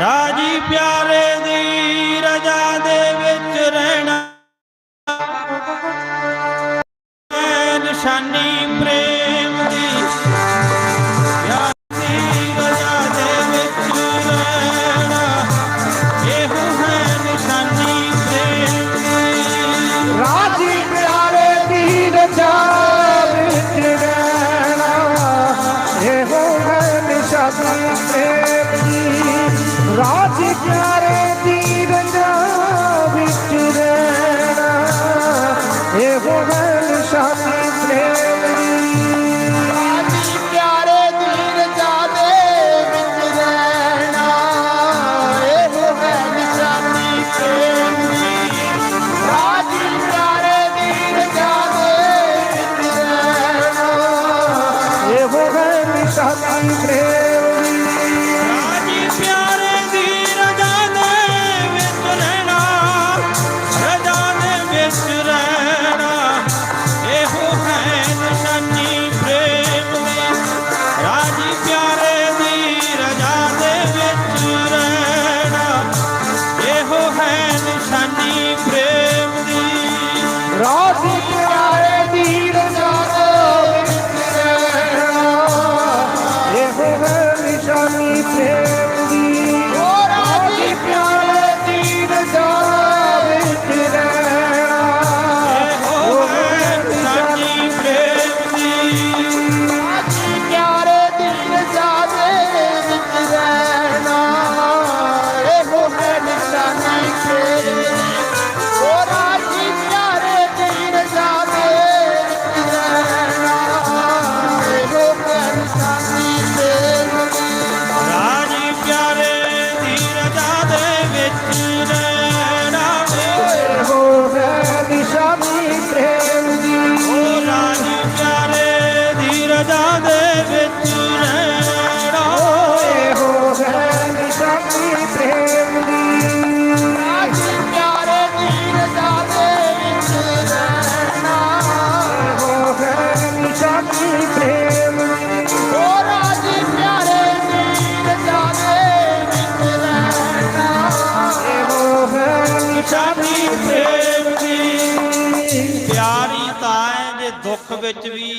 ਰਾਜੀ ਪਿਆਰੇ ਦੀ ਰਜਾ ਦੇ ਵਿੱਚ ਰਹਿਣਾ। ਨਿਸ਼ਾਨੀ Bhagavan Krishna. ਦੁੱਖ ਵਿੱਚ ਵੀ